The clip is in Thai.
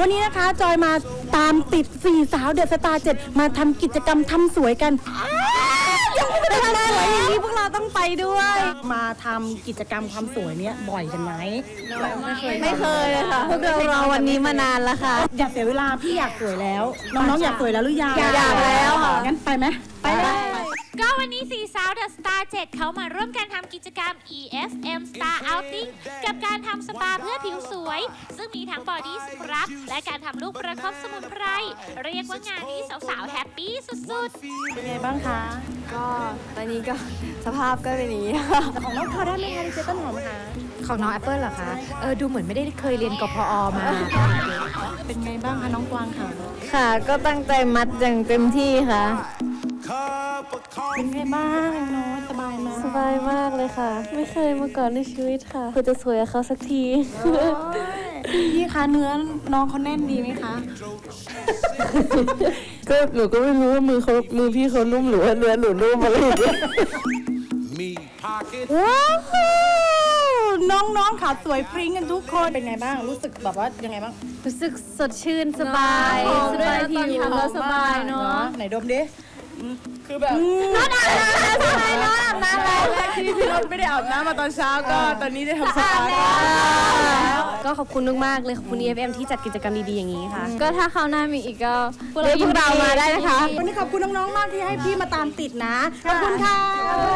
วันนี้นะคะจอยมาตามติดสี่สาวเดอะสตาร์เจ็ดมาทำกิจกรรมทำสวยกันยังไม่ได้ทำสวยอย่างนี้พวกเราต้องไปด้วย มาทำกิจกรรมความสวยเนี้ยบ่อยกันไหมไม่เคยเลยค่ะพวกเรารอวันนี้มานานแล้วค่ะอยากเสียเวลาพี่อยากสวยแล้วน้องๆอยากสวยแล้วหรือยังอยากแล้วค่ะงั้นไปไหมไปเลย ก็วันนี้สี่สาวเดอะสตาร์7เขามาร่วมกันทำกิจกรรม EFM Star Outing กับการทำสปาเพื่อผิวสวย ซึ่งมีทั้งบอดี้สครับและการทำลูกประคบสมุนไพร เรียกว่างานนี้สาวๆ แฮปปี้สุดๆ เป็นไงบ้างคะ ก็ตอนนี้ก็สภาพก็เป็นอย่างนี้แต่ของน้องพอได้ไหมคะดิเจต้นหอมคะของน้องแอปเปิลเหรอคะ เออดูเหมือนไม่ได้เคยเรียนกพอมา เป็นไงบ้างคะน้องกวางค่ะ ค่ะ ก็ตั้งใจมัดอย่างเต็มที่ค่ะ เป็นไงบ้างน้องสบายไหมสบายมากเลยค่ะ ไม่เคยมาก่อนในชีวิตค่ะเพื่อจะสวยกับเขาสักทีพี่คะเนื้อน้องเขาแน่นดีไหมคะก็หนูก็ไม่รู้ว่ามือเขามือพี่เขานุ่มหรือว่าเนื้อหนูนุ่มอะไรอย่างเงี้ย me pocket. ว้าวน้องๆค่ะสวยพริ้งกันทุกคนเป็นไงบ้างรู้สึกแบบว่ายังไงบ้างรู้สึกสดชื่นสบายหอมสด้วยบายนะผิตอนวทำแล้วสบายเนาะไหนดมดิ คือแบบน้องอาบน้ำสบายน้องอาบน้ำแล้วที่พี่รถไม่ได้อาบน้ำมาตอนเช้าก็ตอนนี้ได้ทำสปาแล้วก็ขอบคุณมากๆเลยขอบคุณ EFM ที่จัดกิจกรรมดีๆอย่างนี้ค่ะ ก็ถ้าคราวหน้ามีอีกก็เรียกพวกเรามาได้นะคะวันนี้ขอบคุณน้องๆมากที่ให้พี่มาตามติดนะขอบคุณค่ะขอบคุณค่ะ